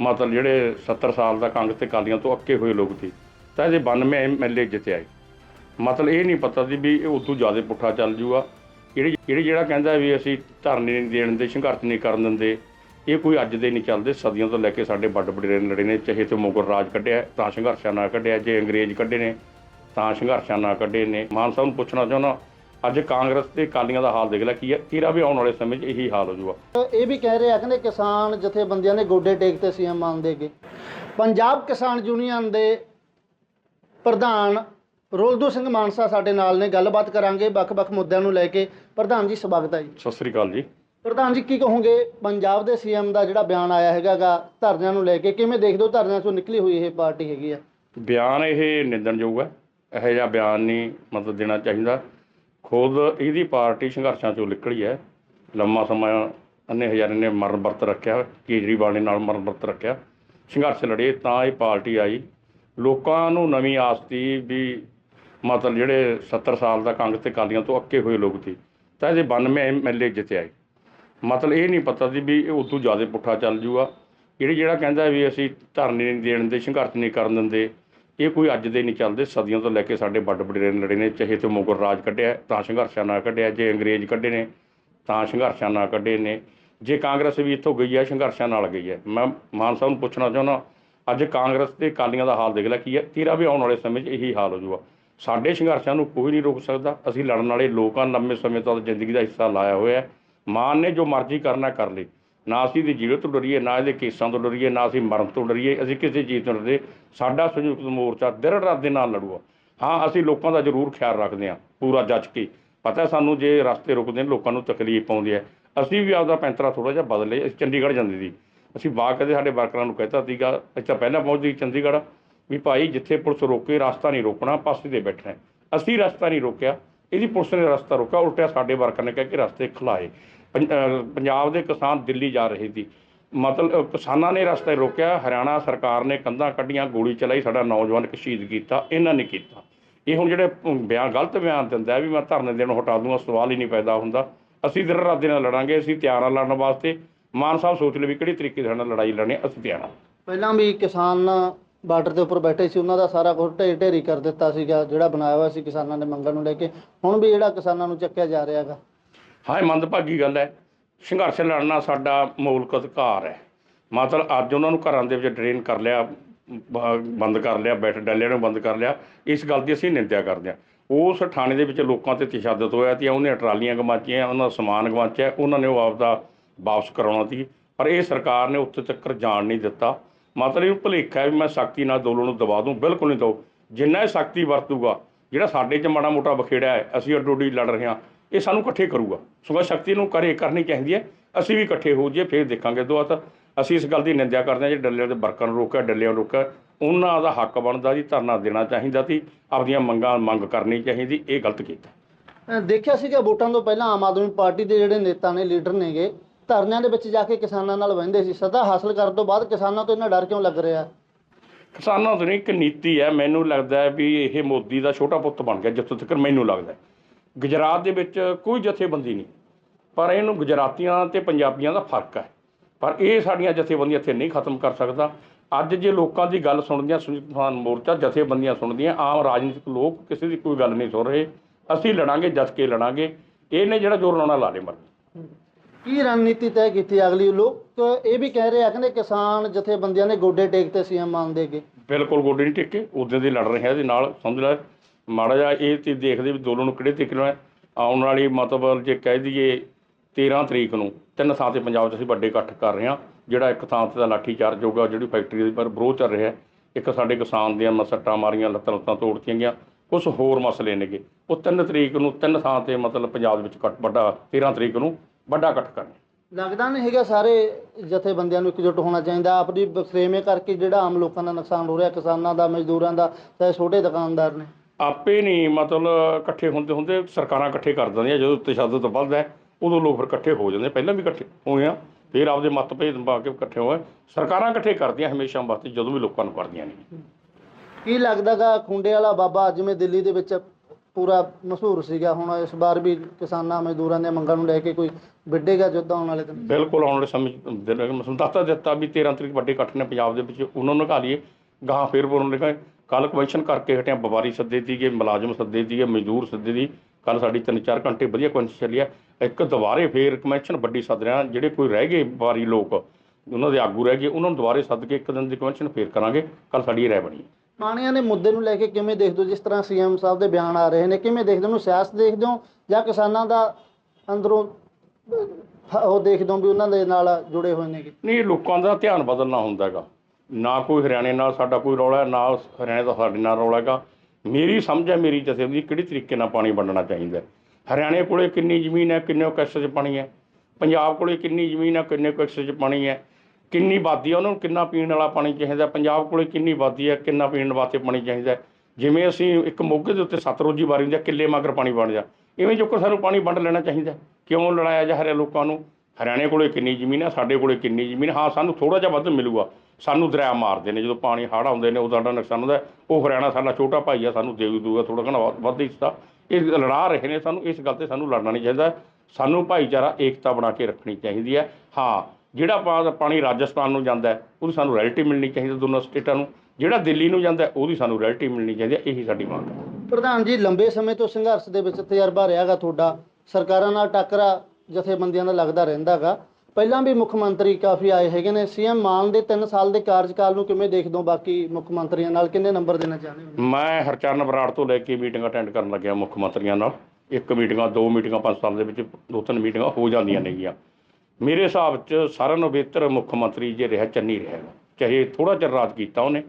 ਮਤਲਬ ਜਿਹੜੇ 70 ਸਾਲ ਦਾ ਕਾਂਗਰਸ ਤੇ ਕਾਲੀਆਂ ਤੋਂ ਅੱਕੇ ਹੋਏ ਲੋਕ ਸੀ, ਤਾਂ ਇਹਦੇ 92 ਐਮਐਲਏ ਜਿੱਤਿਆ ਏ ਮਤਲਬ ਇਹ ਨਹੀਂ ਪਤਾ ਸੀ ਵੀ ਇਹ ਉਦੋਂ ਜ਼ਿਆਦਾ ਪੁੱਠਾ ਚੱਲ ਜੂਗਾ। ਜਿਹੜੀ ਜਿਹੜੀ ਜਿਹੜਾ ਕਹਿੰਦਾ ਵੀ ਅਸੀਂ ਧਰਨੇ ਨਹੀਂ ਦੇਣ ਦੇ, ਸੰਘਰਸ਼ ਨਹੀਂ ਕਰਨ ਦਿੰਦੇ, ਇਹ ਕੋਈ ਅੱਜ ਦੇ ਨਹੀਂ ਚੱਲਦੇ, ਸਦੀਆਂ ਤੋਂ ਲੈ ਕੇ ਸਾਡੇ ਵੱਡ ਵਡੇਰੇ ਲੜੇ ਨੇ, ਚਾਹੇ ਤੇ ਮੁਗਲ ਰਾਜ ਕੱਢਿਆ, ਤਾਂ ਸੰਘਰਸ਼ਾਂ ਨਾਲ ਕੱਢਿਆ, ਜੇ ਅੰਗਰੇਜ਼ ਕੱਢੇ ਨੇ, ਤਾਂ ਸੰਘਰਸ਼ਾਂ ਨਾਲ ਕੱਢੇ ਨੇ। ਮਾਨ ਸਾਹਿਬ ਨੂੰ ਪੁੱਛਣਾ ਚਾਹੁੰਦਾ ਅੱਜ ਕਾਂਗਰਸ ਤੇ ਕਾਲੀਆਂ ਦਾ ਹਾਲ ਦੇਖ ਲੈ ਕੀ ਹੈ। ਤੇਰਾ ਵੀ ਆਉਣ ਵਾਲੇ ਸਮੇਂ 'ਚ ਇਹੀ ਹਾਲ ਹੋ ਜੂਗਾ ਇਹ ਵੀ ਕਹਿ ਰਹੇ ਆ ਕਹਿੰਦੇ ਕਿਸਾਨ ਜਥੇਬੰਦੀਆਂ ਨੇ ਗੋਡੇ ਟੇਕ ਤੇ ਸੀਐਮ ਮਾਨ ਦੇਗੇ ਪੰਜਾਬ ਕਿਸਾਨ ਯੂਨੀਅਨ ਦੇ ਪ੍ਰਧਾਨ ਰੋਲਦੂ ਸਿੰਘ ਮਾਨਸਾ ਸਾਡੇ ਨਾਲ ਨੇ ਗੱਲਬਾਤ ਕਰਾਂਗੇ ਵੱਖ-ਵੱਖ ਮੁੱਦਿਆਂ ਨੂੰ ਲੈ ਕੇ। ਪ੍ਰਧਾਨ ਜੀ ਸਵਾਗਤ ਹੈ ਜੀ। ਸਤਿ ਸ੍ਰੀ ਅਕਾਲ ਜੀ। ਪ੍ਰਧਾਨ ਜੀ ਕੀ ਕਹੋਗੇ? ਪੰਜਾਬ ਦੇ ਸੀਐਮ ਦਾ ਜਿਹੜਾ ਬਿਆਨ ਆਇਆ ਹੈਗਾਗਾ ਧਰਨਿਆਂ ਨੂੰ ਲੈ ਕੇ ਕਿਵੇਂ ਦੇਖਦੇ ਹੋ? ਧਰਨਿਆਂ ਚੋਂ ਨਿਕਲੀ ਹੋਈ ਇਹ ਪਾਰਟੀ ਹੈਗੀ ਆ। ਬਿਆਨ ਇਹ ਨਿੰਦਣਯੋਗ ਹੈ। ਇਹੋ ਜਿਹਾ ਬਿਆਨ ਨਹੀਂ ਮਤਲਬ ਦੇਣਾ ਚਾਹੀਦਾ। ਖੁਦ ਇਹਦੀ ਪਾਰਟੀ ਸੰਘਰਸ਼ਾਂ ਚੋਂ ਨਿਕਲੀ ਹੈ। ਲੰਮਾ ਸਮਾਂ ਅੰਨੇ ਹਜ਼ਾਰੇ ਨੇ ਮਰਨ ਵਰਤ ਰੱਖਿਆ, ਕੇਜਰੀਵਾਲ ਨੇ ਨਾਲ ਮਰਨ ਵਰਤ ਰੱਖਿਆ। ਸੰਘਰਸ਼ ਲੜੇ ਤਾਂ ਇਹ ਪਾਰਟੀ ਆਈ। ਲੋਕਾਂ ਨੂੰ ਨਵੀਂ ਆਸ ਸੀ ਵੀ ਮਤਲਬ ਜਿਹੜੇ 70 ਸਾਲ ਦਾ ਕਾਂਗਰਸ ਤੇ ਕਾਲੀਆਂ ਤੋਂ ਅੱਕੇ ਹੋਏ ਲੋਕ ਸੀ, ਤਾਂ ਇਹਦੇ 92 ਐਮਐਲਏ ਜਿੱਤਿਆ ਏ ਮਤਲਬ ਇਹ ਨਹੀਂ ਪਤਾ ਸੀ ਵੀ ਇਹ ਉਦੋਂ ਜ਼ਿਆਦਾ ਪੁੱਠਾ ਚੱਲ ਜੂਗਾ। ਜਿਹੜੀ ਜਿਹੜਾ ਕਹਿੰਦਾ ਵੀ ਅਸੀਂ ਧਰਨੇ ਨਹੀਂ ਦੇਣ ਦੇ ਸੰਘਰਸ਼ ਨਹੀਂ ਕਰਨ ਦਿੰਦੇ ਇਹ ਕੋਈ ਅੱਜ ਦੇ ਨਹੀਂ ਚੱਲਦੇ, ਸਦੀਆਂ ਤੋਂ ਲੈ ਕੇ ਸਾਡੇ ਵੱਡ ਵਡੇਰੇ ਲੜੇ ਨੇ, ਚਾਹੇ ਤੇ ਮੁਗਲ ਰਾਜ ਕੱਢਿਆ, ਤਾਂ ਸੰਘਰਸ਼ਾਂ ਨਾਲ ਕੱਢਿਆ, ਜੇ ਅੰਗਰੇਜ਼ ਕੱਢੇ ਨੇ, ਤਾਂ ਸੰਘਰਸ਼ਾਂ ਨਾਲ ਕੱਢੇ ਨੇ, ਜੇ ਕਾਂਗਰਸ ਵੀ ਇੱਥੋਂ ਗਈ ਹੈ, ਸੰਘਰਸ਼ਾਂ ਨਾਲ ਗਈ ਹੈ। ਮੈਂ ਮਾਨ ਸਾਹਿਬ ਨੂੰ ਪੁੱਛਣਾ ਚਾਹੁੰਦਾ, ਅੱਜ ਕਾਂਗਰਸ ਤੇ ਕਾਲੀਆਂ ਦਾ ਹਾਲ ਦੇਖ ਲੈ, ਕੀ ਹੈ? ਤੇਰਾ ਵੀ ਆਉਣ ਵਾਲੇ ਸਮੇਂ 'ਚ ਇਹੀ ਹਾਲ ਹੋ ਜੂਗਾ ਸਾਡੇ ਸੰਘਰਸ਼ਾਂ ਨੂੰ ਕੋਈ ਨਹੀਂ ਰੋਕ ਸਕਦਾ। ਅਸੀਂ ਲੜਨ ਵਾਲੇ ਲੋਕਾਂ ਲੰਮੇ ਸਮੇਂ ਤੋਂ ਜ਼ਿੰਦਗੀ ਦਾ ਹਿੱਸਾ ਲਾਇਆ ਹੋਇਆ ਹੈ। ਮਾਨ ਨੇ ਜੋ ਮਰਜ਼ੀ ਕਰਨਾ, ਕਰ ਲਈ ਨਾ ਅਸੀਂ ਦੀ ਜੀਵਤ ਤੋਂ ਡਰੀਏ, ਨਾ ਇਹਦੇ ਕੇਸਾਂ ਤੋਂ ਡਰੀਏ, ਨਾ ਅਸੀਂ ਮਰਨ ਤੋਂ ਡਰੀਏ, ਅਸੀਂ ਕਿਸੇ ਚੀਜ਼ ਤੋਂ ਡਰਦੇ। ਸਾਡਾ ਸੰਯੁਕਤ ਮੋਰਚਾ ਦਿਨ ਰਾਤ ਦੇ ਨਾਲ ਲੜੂਗਾ। ਹਾਂ, ਅਸੀਂ ਲੋਕਾਂ ਦਾ ਜ਼ਰੂਰ ਖਿਆਲ ਰੱਖਦੇ ਹਾਂ, ਪੂਰਾ ਜੱਜ ਕੇ। ਪਤਾ ਸਾਨੂੰ ਜੇ ਰਸਤੇ ਰੁਕਦੇ ਨੇ, ਲੋਕਾਂ ਨੂੰ ਤਕਲੀਫ ਪਾਉਂਦੀ ਹੈ। ਅਸੀਂ ਵੀ ਆਪਦਾ ਪੈਂਤਰਾ ਥੋੜਾ ਜਿਹਾ ਬਦਲੇ ਅਸੀਂ ਚੰਡੀਗੜ੍ਹ ਜਾਂਦੇ ਸੀ। ਅਸੀਂ ਬਾਅਦ ਕਦੇ ਸਾਡੇ ਵਰਕਰਾਂ ਨੂੰ ਕਹਿਤਾ ਸੀਗਾ ਅਸੀਂ ਤਾਂ ਪਹਿਲਾਂ ਪਹੁੰਚਦੇ ਚੰਡੀਗੜ੍ਹ, ਵੀ ਭਾਈ ਜਿੱਥੇ ਪੁਲਿਸ ਰੋਕੇ, ਰਸਤਾ ਨਹੀਂ ਰੋਕਣਾ, ਪਾਸੇ ਤੇ ਬੈਠਣਾ ਅਸੀਂ ਰਸਤਾ ਨਹੀਂ ਰੋਕਿਆ, ਇਹਦੀ ਪੁਲਿਸ ਨੇ ਰਸਤਾ ਰੋਕਿਆ, ਉਲਟਿਆ ਸਾਡੇ ਵਰਕਰ ਨੇ ਕਹਿ ਕੇ ਰਸਤੇ ਖੁਲਾਏ। ਪੰਜਾਬ ਦੇ ਕਿਸਾਨ ਦਿੱਲੀ ਜਾ ਰਹੇ ਸੀ। ਮਤਲਬ ਕਿਸਾਨਾਂ ਨੇ ਰਸਤੇ ਰੋਕਿਆ। ਹਰਿਆਣਾ ਸਰਕਾਰ ਨੇ ਕੰਧਾਂ ਕੱਢੀਆਂ, ਗੋਲੀ ਚਲਾਈ, ਸਾਡਾ ਨੌਜਵਾਨ ਸ਼ਹੀਦ ਕੀਤਾ। ਇਹਨਾਂ ਨੇ ਕੀਤਾ। ਇਹ ਹੁਣ ਜਿਹੜੇ ਬਿਆਨ, ਗਲਤ ਬਿਆਨ ਦਿੰਦਾ ਵੀ ਮੈਂ ਧਰਨੇ ਦੇਣੋਂ ਹਟਾ ਦੂੰਗਾ, ਸਵਾਲ ਹੀ ਨਹੀਂ ਪੈਦਾ ਹੁੰਦਾ। ਅਸੀਂ ਦਿਨ ਰਾਤ ਦੇ ਨਾਲ ਲੜਾਂਗੇ, ਅਸੀਂ ਤਿਆਰ ਹਾਂ ਲੜਨ ਵਾਸਤੇ। ਮਾਨ ਸਾਹਿਬ ਸੋਚ ਲਏ ਵੀ ਕਿਹੜੀ ਤਰੀਕੇ ਦੇ ਨਾਲ ਲੜਾਈ ਲੜਨੀ, ਅਸੀਂ ਤਿਆਰ ਹਾਂ। ਪਹਿਲਾਂ ਵੀ ਕਿਸਾਨ ਬਾਰਡਰ ਦੇ ਉੱਪਰ ਬੈਠੇ ਸੀ, ਉਹਨਾਂ ਦਾ ਸਾਰਾ ਕੁਝ ਢੇਰ ਢੇਰੀ ਕਰ ਦਿੱਤਾ ਸੀਗਾ, ਜਿਹੜਾ ਬਣਾਇਆ ਹੋਇਆ ਸੀ ਕਿਸਾਨਾਂ ਦੇ ਮੰਗਾਂ ਨੂੰ ਲੈ ਕੇ। ਹੁਣ ਵੀ ਜਿਹੜਾ ਕਿਸਾਨਾਂ ਨੂੰ ਚੱਕਿਆ ਜਾ ਰਿਹਾ ਹੈਗਾ। ਹਾਂ ਇਹ ਮੰਦਭਾਗੀ ਗੱਲ ਹੈ। ਸੰਘਰਸ਼ ਲੜਨਾ ਸਾਡਾ ਮੌਲਿਕ ਅਧਿਕਾਰ ਹੈ। ਮਤਲਬ ਅੱਜ ਉਹਨਾਂ ਨੂੰ ਘਰਾਂ ਦੇ ਵਿੱਚ ਡਰੇਨ ਕਰ ਲਿਆ ਬੰਦ ਕਰ ਲਿਆ ਬੈਠ ਡੱਲਿਆਂ ਨੂੰ ਬੰਦ ਕਰ ਲਿਆ। ਇਸ ਗੱਲ ਦੀ ਅਸੀਂ ਨਿੰਦਿਆ ਕਰਦੇ ਹਾਂ। ਉਸ ਥਾਣੇ ਦੇ ਵਿੱਚ ਲੋਕਾਂ ਤੇ ਤਸ਼ੱਦਦ ਹੋਇਆ ਤੇ ਉਹਨੇ ਟਰਾਲੀਆਂ ਗਵਾਚੀਆਂ, ਉਹਨਾਂ ਦਾ ਸਮਾਨ ਗਵਾਚਿਆ, ਉਹਨਾਂ ਨੇ ਉਹ ਆਪਦਾ ਵਾਪਸ ਕਰਾਉਣਾ ਸੀ। ਪਰ ਇਹ ਸਰਕਾਰ ਨੇ ਉੱਥੇ ਤੱਕ ਜਾਣ ਨਹੀਂ ਦਿੱਤਾ। ਮਤਲਬ ਇਹ ਭੁਲੇਖਾ ਵੀ ਮੈਂ ਸਖਤੀ ਨਾਲ ਦੋਲੋ ਨੂੰ ਦਬਾ ਦੂੰ, ਬਿਲਕੁਲ ਨਹੀਂ ਦੋ। ਜਿੰਨਾ ਇਹ ਸਖਤੀ ਵਰਤੂਗਾ, ਜਿਹੜਾ ਸਾਡੇ 'ਚ ਮਾੜਾ ਮੋਟਾ ਬਖੇੜਾ ਹੈ, ਅਸੀਂ ਅੱਡੋ ਅੱਡੀ ਲੜ ਰਹੇ ਹਾਂ। ਇਹ ਸਾਨੂੰ ਇਕੱਠੇ ਕਰੂਗਾ। ਸਗੋਂ ਸ਼ਕਤੀ ਨੂੰ ਕਰੇ ਕਰਨੀ ਚਾਹੀਦੀ ਹੈ। ਅਸੀਂ ਵੀ ਇਕੱਠੇ ਹੋ ਜਾਈਏ ਫਿਰ ਦੇਖਾਂਗੇ। ਦੁਆਤ ਅਸੀਂ ਇਸ ਗੱਲ ਦੀ ਨਿੰਦਿਆ ਕਰਦੇ ਹਾਂ ਜੇ ਡੱਲਿਆਂ ਦੇ ਵਰਕਰਾਂ ਨੂੰ ਰੋਕਿਆ ਡੱਲਿਆਂ ਨੂੰ ਰੋਕਿਆ ਉਹਨਾਂ ਦਾ ਹੱਕ ਬਣਦਾ ਜੀ ਧਰਨਾ ਦੇਣਾ ਚਾਹੀਦਾ ਸੀ। ਆਪਦੀਆਂ ਮੰਗਾਂ ਮੰਗ ਕਰਨੀ ਚਾਹੀਦੀ ਇਹ ਗਲਤ ਕੀਤਾ। ਦੇਖਿਆ ਸੀਗਾ ਵੋਟਾਂ ਤੋਂ ਪਹਿਲਾਂ ਆਮ ਆਦਮੀ ਪਾਰਟੀ ਦੇ ਜਿਹੜੇ ਨੇਤਾ ਨੇ ਲੀਡਰ ਨੇਗੇ ਧਰਨਿਆਂ ਦੇ ਵਿੱਚ ਜਾ ਕੇ ਕਿਸਾਨਾਂ ਨਾਲ ਬਹਿੰਦੇ ਸੀ। ਸਦਾ ਹਾਸਲ ਕਰਨ ਤੋਂ ਬਾਅਦ ਕਿਸਾਨਾਂ ਤੋਂ ਇੰਨਾ ਡਰ ਕਿਉਂ ਲੱਗ ਰਿਹਾ? ਕਿਸਾਨਾਂ ਤੋਂ ਨਹੀਂ ਇੱਕ ਨੀਤੀ ਹੈ। ਮੈਨੂੰ ਲੱਗਦਾ ਹੈ ਵੀ ਇਹ ਮੋਦੀ ਦਾ ਛੋਟਾ ਪੁੱਤ ਬਣ ਗਿਆ ਜਿੱਥੋਂ ਤੱਕ ਮੈਨੂੰ ਲੱਗਦਾ। ਗੁਜਰਾਤ ਦੇ ਵਿੱਚ ਕੋਈ ਜਥੇਬੰਦੀ ਨਹੀਂ। ਪਰ ਇਹਨੂੰ ਗੁਜਰਾਤੀਆਂ ਤੇ ਪੰਜਾਬੀਆਂ ਦਾ ਫ਼ਰਕ ਹੈ। ਪਰ ਇਹ ਸਾਡੀਆਂ ਜਥੇਬੰਦੀਆਂ ਇੱਥੇ ਨਹੀਂ ਖਤਮ ਕਰ ਸਕਦਾ। ਅੱਜ ਜੇ ਲੋਕਾਂ ਦੀ ਗੱਲ ਸੁਣਦੀਆਂ ਕਿਸਾਨ ਮੋਰਚਾ ਜਥੇਬੰਦੀਆਂ ਸੁਣਦੀਆਂ ਆਮ ਰਾਜਨੀਤਿਕ ਲੋਕ ਕਿਸੇ ਦੀ ਕੋਈ ਗੱਲ ਨਹੀਂ ਸੁਣ ਰਹੇ। ਅਸੀਂ ਲੜਾਂਗੇ ਜੱਜ ਕੇ ਲੜਾਂਗੇ। ਇਹਨੇ ਜਿਹੜਾ ਜ਼ੋਰ ਲਾਉਣਾ ਲਾ ਦੇ ਮਰ ਕੀ ਰਣਨੀਤੀ ਤੈਅ ਕੀਤੀ ਅਗਲੀ ਲੋਕ? ਇਹ ਵੀ ਕਹਿ ਰਹੇ ਆ ਕਹਿੰਦੇ ਕਿਸਾਨ ਜਥੇਬੰਦੀਆਂ ਨੇ ਗੋਡੇ ਟੇਕ ਤੇ ਸੀਐਮ ਮਾਨ ਦੇਗੇ ਬਿਲਕੁਲ ਗੋਡੇ ਨਹੀਂ ਟਿੱਕੇ। ਉਦੋਂ ਦੇ ਲੜ ਰਹੇ ਆ ਇਹਦੇ ਨਾਲ ਸਮਝ ਲੈ। ਮਾੜਾ ਜਿਹਾ ਇਹ ਚੀਜ਼ ਦੇਖਦੇ ਵੀ ਦੋਨੋਂ ਨੂੰ ਕਿਹੜੇ ਤਰੀਕੇ ਨਾਲ ਆਉਣ ਵਾਲੀ, ਮਤਲਬ ਜੇ ਕਹਿ ਦਈਏ 13 ਤਰੀਕ ਨੂੰ, ਤਿੰਨ ਥਾਂ ਤੇ ਪੰਜਾਬ 'ਚ ਅਸੀਂ ਵੱਡੇ ਇਕੱਠ ਕਰ ਰਹੇ ਹਾਂ, ਜਿਹੜਾ ਇੱਕ ਥਾਂ ਤੇ ਦਾ ਲਾਠੀ ਚਾਰਜ ਹੋਊਗਾ ਜਿਹੜੀ ਫੈਕਟਰੀ ਦੇ ਪਰ ਵਿਰੋਧ ਚੱਲ ਰਿਹਾ ਇੱਕ ਸਾਡੇ ਕਿਸਾਨ ਦੀਆਂ ਮਸੱਟਾਂ ਮਾਰੀਆਂ, ਲੱਤਾਂ ਲੱਤਾਂ ਤੋੜਤੀਆਂ ਗਈਆਂ ਕੁਝ ਹੋਰ ਮਸਲੇ ਨੇਗੇ। ਉਹ ਤਿੰਨ ਤਰੀਕ ਨੂੰ ਤਿੰਨ ਥਾਂ ਤੇ ਮਤਲਬ ਪੰਜਾਬ ਵਿੱਚ ਇਕੱਠ ਵੱਡਾ 13 ਤਰੀਕ ਨੂੰ ਵੱਡਾ ਇਕੱਠ ਕਰਨਾ ਲੱਗਦਾ ਨਹੀਂ ਹੈਗਾ ਸਾਰੇ ਜਥੇਬੰਦੀਆਂ ਨੂੰ ਇਕਜੁੱਟ ਹੋਣਾ ਚਾਹੀਦਾ। ਆਪਣੀ ਬਖਰੇਵੇਂ ਕਰਕੇ ਜਿਹੜਾ ਆਮ ਲੋਕਾਂ ਦਾ ਨੁਕਸਾਨ ਹੋ ਰਿਹਾ, ਕਿਸਾਨਾਂ ਦਾ, ਮਜ਼ਦੂਰਾਂ ਦਾ, ਚਾਹੇ ਛੋਟੇ ਦੁਕਾਨਦਾਰ ਨੇ। ਆਪੇ ਨਹੀਂ ਮਤਲਬ ਇਕੱਠੇ ਹੁੰਦੇ ਹੁੰਦੇ ਸਰਕਾਰਾਂ ਇਕੱਠੇ ਕਰ ਦਿੰਦੀਆਂ ਜਦੋਂ ਤਸ਼ੱਦਦ ਵੱਧਦਾ ਹੈ, ਉਦੋਂ ਲੋਕ ਫਿਰ ਇਕੱਠੇ ਹੋ ਜਾਂਦੇ ਪਹਿਲਾਂ ਵੀ ਇਕੱਠੇ ਹੋਏ ਆ ਫਿਰ ਆਪਦੇ ਮਤਭੇਦ ਪਾ ਕੇ ਇਕੱਠੇ ਹੋਏ ਸਰਕਾਰਾਂ ਇਕੱਠੇ ਕਰਦੀਆਂ ਹਮੇਸ਼ਾ ਵਾਸਤੇ ਜਦੋਂ ਵੀ ਲੋਕਾਂ ਨੂੰ ਕਰਦੀਆਂ ਨੇ। ਕੀ ਲੱਗਦਾਗਾ ਖੁੰਡੇ ਵਾਲਾ ਬਾਬਾ ਜਿਵੇਂ ਦਿੱਲੀ ਦੇ ਵਿੱਚ ਪੂਰਾ ਮਸ਼ਹੂਰ ਸੀਗਾ ਹੁਣ ਇਸ ਵਾਰ ਵੀ ਕਿਸਾਨਾਂ ਮਜ਼ਦੂਰਾਂ ਦੀਆਂ ਮੰਗਾਂ ਨੂੰ ਲੈ ਕੇ ਕੋਈ ਵਿੱਢੇਗਾ ਜੁੱਧ ਆਉਣ ਵਾਲੇ ਦਿਨ? ਬਿਲਕੁਲ ਆਉਣ ਵਾਲੇ ਸਮੇਂ ਦੱਸਤਾ ਦਿੱਤਾ ਵੀ 13 ਤਰੀਕ ਵੱਡੇ ਇਕੱਠ ਨੇ ਪੰਜਾਬ ਦੇ ਵਿੱਚ ਉਹਨਾਂ ਨੂੰ ਨਿਕਾ ਲਈਏ ਗਾਹਾਂ ਫੇਰ ਬੋਲਣ ਲਿਖਾ ਕੱਲ ਕਮਿਸ਼ਨ ਕਰਕੇ ਹਟਿਆ ਵਪਾਰੀ ਸੱਦੇ ਸੀਗੇ ਮੁਲਾਜ਼ਮ ਸੱਦੇ ਸੀਗੇ ਮਜ਼ਦੂਰ ਸੱਦੇ ਦੀ। ਕੱਲ ਸਾਡੀ 3-4 ਘੰਟੇ ਵਧੀਆ ਕਮਿਸ਼ਨ ਚੱਲੀ ਆ। ਇੱਕ ਦੁਬਾਰੇ ਫੇਰ ਕਮਿਸ਼ਨ ਵੱਡੀ ਸੱਦ ਰਿਹਾ ਜਿਹੜੇ ਕੋਈ ਰਹਿ ਗਏ ਵਪਾਰੀ ਲੋਕ ਉਹਨਾਂ ਦੇ ਆਗੂ ਰਹਿ ਗਏ ਉਹਨਾਂ ਨੂੰ ਦੁਬਾਰੇ ਸੱਦ ਕੇ ਇੱਕ ਦਿਨ ਦੀ ਕਮਿਸ਼ਨ ਫੇਰ ਕਰਾਂਗੇ। ਕੱਲ ਸਾਡੀ ਇਹ ਰਾਏ ਬਣੀ। ਮਾਣਿਆਂ ਦੇ ਮੁੱਦੇ ਨੂੰ ਲੈ ਕੇ ਕਿਵੇਂ ਦੇਖਦੇ ਹੋ? ਜਿਸ ਤਰ੍ਹਾਂ ਸੀਐਮ ਸਾਹਿਬ ਦੇ ਬਿਆਨ ਆ ਰਹੇ ਨੇ ਕਿਵੇਂ ਦੇਖਦੇ ਹੋ? ਉਹਨੂੰ ਸਿਆਸਤ ਦੇਖਦੇ ਹੋ? ਜਾਂ ਕਿਸਾਨਾਂ ਦਾ ਅੰਦਰੋਂ ਉਹ ਦੇਖਦੇ ਹੋ ਵੀ ਉਹਨਾਂ ਦੇ ਨਾਲ ਜੁੜੇ ਹੋਏ ਨੇ? ਨਹੀਂ ਲੋਕਾਂ ਦਾ ਧਿਆਨ ਬਦਲਣਾ ਹੁੰਦਾ ਹੈਗਾ। ਨਾ ਕੋਈ ਹਰਿਆਣੇ ਨਾਲ ਸਾਡਾ ਕੋਈ ਰੌਲਾ ਹੈ, ਨਾ ਹਰਿਆਣੇ ਦਾ ਸਾਡੇ ਨਾਲ ਰੌਲਾ ਹੈਗਾ। ਮੇਰੀ ਸਮਝ ਹੈ ਮੇਰੀ ਜਥੇਬੰਦੀ ਕਿਹੜੀ ਤਰੀਕੇ ਨਾਲ ਪਾਣੀ ਵੰਡਣਾ ਚਾਹੀਦਾ ਹਰਿਆਣੇ ਕੋਲੇ ਕਿੰਨੀ ਜ਼ਮੀਨ ਹੈ ਕਿੰਨੇ ਕੈਸੇ 'ਚ ਪਾਣੀ ਹੈ? ਪੰਜਾਬ ਕੋਲੇ ਕਿੰਨੀ ਜ਼ਮੀਨ ਹੈ ਕਿੰਨੇ ਕੈਸੇ 'ਚ ਪਾਣੀ ਹੈ? ਕਿੰਨੀ ਆਬਾਦੀ ਹੈ ਉਹਨਾਂ ਨੂੰ ਕਿੰਨਾ ਪੀਣ ਵਾਲਾ ਪਾਣੀ ਚਾਹੀਦਾ ਪੰਜਾਬ ਕੋਲੇ ਕਿੰਨੀ ਆਬਾਦੀ ਹੈ ਕਿੰਨਾ ਪੀਣ ਵਾਸਤੇ ਪਾਣੀ ਚਾਹੀਦਾ ਜਿਵੇਂ ਅਸੀਂ ਇੱਕ ਮੋਗੇ ਦੇ ਉੱਤੇ ਸਤਲੁਜੀ ਵਾਰੀ ਹੁੰਦੀ ਹੈ ਕਿੱਲੇ ਮਗਰ ਪਾਣੀ ਬਣ ਜਾ। ਇਵੇਂ ਜੋ ਜੋਕਰ ਸਾਨੂੰ ਪਾਣੀ ਵੰਡ ਲੈਣਾ ਚਾਹੀਦਾ ਕਿਉਂ ਲੜਾਇਆ ਜਾ ਰਿਹਾ ਲੋਕਾਂ ਨੂੰ? ਹਰਿਆਣੇ ਕੋਲੇ ਕਿੰਨੀ ਜ਼ਮੀਨ ਹੈ ਸਾਡੇ ਕੋਲੇ ਕਿੰਨੀ ਜ਼ਮੀਨ ਹਾਂ? ਸਾਨੂੰ ਥੋੜਾ ਜਿਹਾ ਵੱਧ ਮਿਲੂਗਾ। ਸਾਨੂੰ ਦਰਿਆ ਮਾਰਦੇ ਨੇ, ਜਦੋਂ ਪਾਣੀ ਹੜ੍ਹ ਆਉਂਦੇ ਨੇ, ਉਦੋਂ ਸਾਡਾ ਨੁਕਸਾਨ ਹੁੰਦਾ। ਉਹ ਹਰਿਆਣਾ ਸਾਡਾ ਛੋਟਾ ਭਾਈ ਆ, ਸਾਨੂੰ ਦੇ ਦੂਗਾ ਥੋੜਾ ਘਣਾ ਵੱਧ ਹਿੱਸਾ ਇਹ ਲੜਾ ਰਹੇ ਨੇ, ਸਾਨੂੰ ਇਸ ਗੱਲ ਤੇ ਸਾਨੂੰ ਲੜਨਾ ਨਹੀਂ ਚਾਹੀਦਾ। ਸਾਨੂੰ ਭਾਈਚਾਰਾ ਏਕਤਾ ਬਣਾ ਕੇ ਰੱਖਣੀ ਚਾਹੀਦੀ ਹੈ। ਹਾਂ, ਜਿਹੜਾ ਪਾ- ਪਾਣੀ ਰਾਜਸਥਾਨ ਨੂੰ ਜਾਂਦਾ ਉਹਦੀ ਸਾਨੂੰ ਰੈਲਟੀ ਮਿਲਣੀ ਚਾਹੀਦੀ ਦੋਨਾਂ ਸਟੇਟਾਂ ਨੂੰ। ਜਿਹੜਾ ਦਿੱਲੀ ਨੂੰ ਜਾਂਦਾ ਉਹਦੀ ਸਾਨੂੰ ਰੈਲਟੀ ਮਿਲਣੀ ਚਾਹੀਦੀ ਹੈ। ਇਹੀ ਸਾਡੀ ਮੰਗ ਹੈ। ਪ੍ਰਧਾਨ ਜੀ, ਲੰਬੇ ਸਮੇਂ ਤੋਂ ਸੰਘਰਸ਼ ਦੇ ਵਿੱਚ ਤਜਰਬਾ ਰਿਹਾਗਾ ਤੁਹਾਡਾ। ਸਰਕਾਰਾਂ ਨਾਲ ਟੱਕਰਾ ਜਥੇਬੰਦੀਆਂ ਦਾ ਲੱਗਦਾ ਰਹਿੰਦਾਗਾ ਪਹਿਲਾਂ ਵੀ ਮੁੱਖ ਮੰਤਰੀ ਕਾਫੀ ਆਏ ਹੈਗੇ ਨੇ। ਸੀਐਮ ਮਾਨ ਦੇ 3 ਸਾਲ ਦੇ ਕਾਰਜਕਾਲ ਨੂੰ ਕਿਵੇਂ ਦੇਖਦੇ ਹੋ? ਬਾਕੀ ਮੁੱਖ ਮੰਤਰੀਆਂ ਨਾਲ ਕਿੰਨੇ ਨੰਬਰ ਦੇਣਾ ਚਾਹੁੰਦੇ ਹੋ? ਮੈਂ ਹਰਚਰਨ ਬਰਾੜ ਤੋਂ ਲੈ ਕੇ ਮੀਟਿੰਗ ਅਟੈਂਡ ਕਰਨ ਲੱਗਿਆ ਮੁੱਖ ਮੰਤਰੀਆਂ ਨਾਲ। ਇੱਕ ਮੀਟਿੰਗਾਂ, ਦੋ ਮੀਟਿੰਗਾਂ, ਪੰਜ ਸਾਲ ਦੇ ਵਿੱਚ ਦੋ ਤਿੰਨ ਮੀਟਿੰਗਾਂ ਹੋ ਜਾਂਦੀਆਂ ਨੇਗੀਆਂ। ਮੇਰੇ ਹਿਸਾਬ 'ਚ ਸਾਰਿਆਂ ਨੂੰ ਬਿਹਤਰ ਮੁੱਖ ਮੰਤਰੀ ਜੇ ਰਿਹਾ ਚੰਨੀ ਰਿਹਾ ਚਾਹੇ ਥੋੜਾ ਚਿਰ ਰਾਜ ਕੀਤਾ ਉਹਨੇ।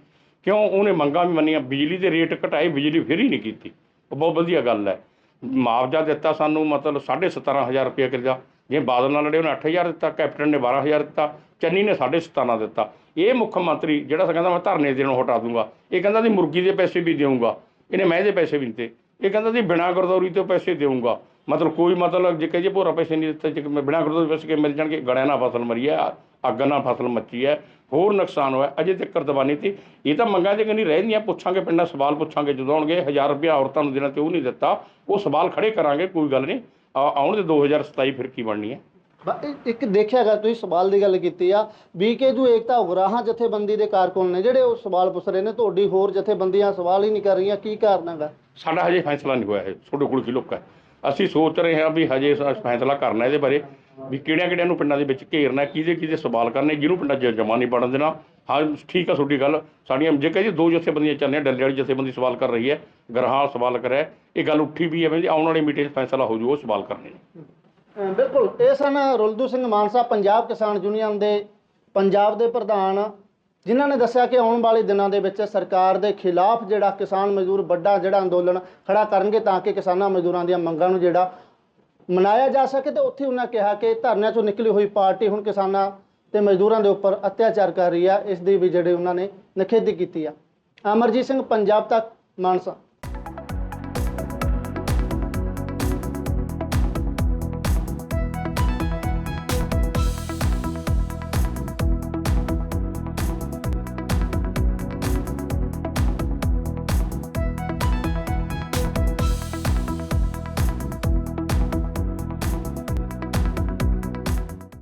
ਕਿਉਂ? ਉਹਨੇ ਮੰਗਾਂ ਵੀ ਮੰਨੀਆਂ। ਬਿਜਲੀ ਦੇ ਰੇਟ ਘਟਾਏ, ਬਿਜਲੀ ਫਿਰ ਹੀ ਨਹੀਂ ਕੀਤੀ। ਉਹ ਬਹੁਤ ਵਧੀਆ ਗੱਲ ਹੈ। ਮੁਆਵਜ਼ਾ ਦਿੱਤਾ ਸਾਨੂੰ ਮਤਲਬ 17500 ਰੁਪਏ ਕਿੱਲਾ। ਜੇ ਬਾਦਲ ਨਾਲ ਲੜੇ, ਉਹਨੇ 8000 ਦਿੱਤਾ, ਕੈਪਟਨ ਨੇ 12000 ਦਿੱਤਾ, ਚੰਨੀ ਨੇ 17.5 ਦਿੱਤਾ। ਇਹ ਮੁੱਖ ਮੰਤਰੀ ਜਿਹੜਾ ਕਹਿੰਦਾ ਮੈਂ ਧਰਨੇ ਦੇਣੋਂ ਹਟਾ ਦੂੰਗਾ। ਇਹ ਕਹਿੰਦਾ ਸੀ ਮੁਰਗੀ ਦੇ ਪੈਸੇ ਵੀ ਦੇਊਂਗਾ। ਇਹਨੇ ਮੈਂ ਦੇ ਪੈਸੇ ਵੀ ਦਿੱਤੇ। ਇਹ ਕਹਿੰਦਾ ਸੀ ਬਿਨਾਂ ਗਰਦੌਰੀ ਤੋਂ ਪੈਸੇ ਦੇਊਂਗਾ। ਮਤਲਬ ਕੋਈ ਮਤਲਬ ਜੇ ਕਹੀਏ ਭੋਰਾ ਪੈਸੇ ਨਹੀਂ ਦਿੱਤੇ, ਜੇ ਮੈਂ ਬਿਨਾਂ ਗਰਦੌਰੀ ਪੈਸੇ ਕਿ ਮਿਲ ਜਾਣਗੇ? ਗੜਿਆਂ ਨਾਲ ਫਸਲ ਮਰੀ ਹੈ, ਅੱਗ ਨਾਲ ਫਸਲ ਮੱਚੀ ਹੈ, ਹੋਰ ਨੁਕਸਾਨ ਹੋਇਆ, ਅਜੇ ਤੱਕ ਦਬਾਨੀ ਤੇ ਇਹ ਤਾਂ ਮੰਗਾਂ ਜੇ ਨਹੀਂ ਰਹਿੰਦੀਆਂ ਪੁੱਛਾਂਗੇ ਪਿੰਡਾਂ, ਸਵਾਲ ਪੁੱਛਾਂਗੇ ਜਦੋਂ ਆਉਣਗੇ 1000 ਰੁਪਇਆ ਔਰਤਾਂ ਨੂੰ ਦੇਣਾ ਤੇ ਉਹ ਨਹੀਂ ਦਿੱਤਾ। ਉਹ ਸਵਾਲ ਖੜੇ ਕਰਾਂਗੇ, ਕੋਈ ਗੱਲ ਨਹੀਂ। ਆਉਣ ਦੇ 2027 ਫਿਰ ਕੀ ਬਣਨੀ ਹੈ? ਇੱਕ ਦੇਖਿਆਗਾ ਤੁਸੀਂ ਸਵਾਲ ਦੀ ਗੱਲ ਕੀਤੀ ਆ ਬੀਕੇਯੂ ਏਕਤਾ ਉਗਰਾਹਾਂ ਜਥੇਬੰਦੀ ਦੇ ਕਾਰਕੁਨ ਨੇ ਜਿਹੜੇ ਉਹ ਸਵਾਲ ਪੁੱਛ ਰਹੇ ਨੇ ਤੁਹਾਡੀ ਹੋਰ ਜਥੇਬੰਦੀਆਂ ਸਵਾਲ ਹੀ ਨਹੀਂ ਕਰ ਰਹੀਆਂ ਕੀ ਕਾਰਨ ਹੈਗਾ? ਸਾਡਾ ਹਜੇ ਫੈਸਲਾ ਨਹੀਂ ਹੋਇਆ ਹੈ ਤੁਹਾਡੇ ਕੋਲ ਕੀ ਲੁੱਕ ਹੈ? ਅਸੀਂ ਸੋਚ ਰਹੇ ਹਾਂ ਵੀ ਹਜੇ ਫੈਸਲਾ ਕਰਨਾ ਇਹਦੇ ਬਾਰੇ। ਵੀ ਕਿਹੜਿਆਂ ਕਿਹੜਿਆਂ ਨੂੰ ਪਿੰਡਾਂ ਦੇ ਵਿੱਚ ਘੇਰਨਾ ਕਿਹਦੇ ਕਿਹਦੇ ਸਵਾਲ ਕਰਨੇ, ਜਿਹਨੂੰ ਪਿੰਡਾਂ 'ਚ ਜਮਾ ਨਹੀਂ ਪੜਨ ਦੇਣਾ। ਹਾਂ, ਠੀਕ ਆ ਤੁਹਾਡੀ ਗੱਲ। ਸਾਡੀਆਂ ਜੇ ਕਹੀਏ ਦੋ ਜਥੇਬੰਦੀਆਂ ਚੱਲਦੀਆਂ ਡੱਲੇ ਵਾਲੀ ਜਥੇਬੰਦੀ ਸਵਾਲ ਕਰ ਰਹੀ ਹੈ, ਗਰਹਾਲ ਸਵਾਲ ਕਰ ਇਹ ਗੱਲ ਉੱਠੀ ਵੀ ਹੈ ਵੀ ਆਉਣ ਵਾਲੀ ਮੀਟਿੰਗ ਫੈਸਲਾ ਹੋ ਜੂ, ਉਹ ਸਵਾਲ ਕਰਨੇ ਨੇ। ਬਿਲਕੁਲ। ਇਹ ਸਨ ਰੁਲਦੂ ਸਿੰਘ ਮਾਨਸਾ, ਪੰਜਾਬ ਕਿਸਾਨ ਯੂਨੀਅਨ ਦੇ ਪੰਜਾਬ ਦੇ ਪ੍ਰਧਾਨ, ਜਿਨ੍ਹਾਂ ਨੇ ਦੱਸਿਆ ਕਿ ਆਉਣ ਵਾਲੇ ਦਿਨਾਂ ਦੇ ਵਿੱਚ ਸਰਕਾਰ ਦੇ ਖਿਲਾਫ ਜਿਹੜਾ ਕਿਸਾਨ ਮਜ਼ਦੂਰ ਵੱਡਾ ਜਿਹੜਾ ਅੰਦੋਲਨ ਖੜਾ ਕਰਨਗੇ, ਤਾਂ ਕਿ ਕਿਸਾਨਾਂ ਮਜ਼ਦੂਰਾਂ ਦੀਆਂ ਮੰਗਾਂ ਨੂੰ ਜਿਹੜਾ ਮਨਾਇਆ ਜਾ ਸਕੇ ਤੇ ਉੱਥੇ ਉਹਨਾਂ ਕਿਹਾ ਕਿ ਧਰਨਿਆਂ ਚੋਂ ਨਿਕਲੀ ਹੋਈ ਪਾਰਟੀ ਹੁਣ ਕਿਸਾਨਾਂ ਤੇ ਮਜ਼ਦੂਰਾਂ ਦੇ ਉੱਪਰ ਅਤਿਆਚਾਰ ਕਰ ਰਹੀ ਆ, ਇਸ ਦੀ ਵੀ ਜਿਹੜੇ ਉਹਨਾਂ ਨੇ ਨਿਖੇਧੀ ਕੀਤੀ ਆ। ਅਮਰਜੀਤ ਸਿੰਘ, ਪੰਜਾਬ ਤੱਕ, ਮਾਨਸਾ।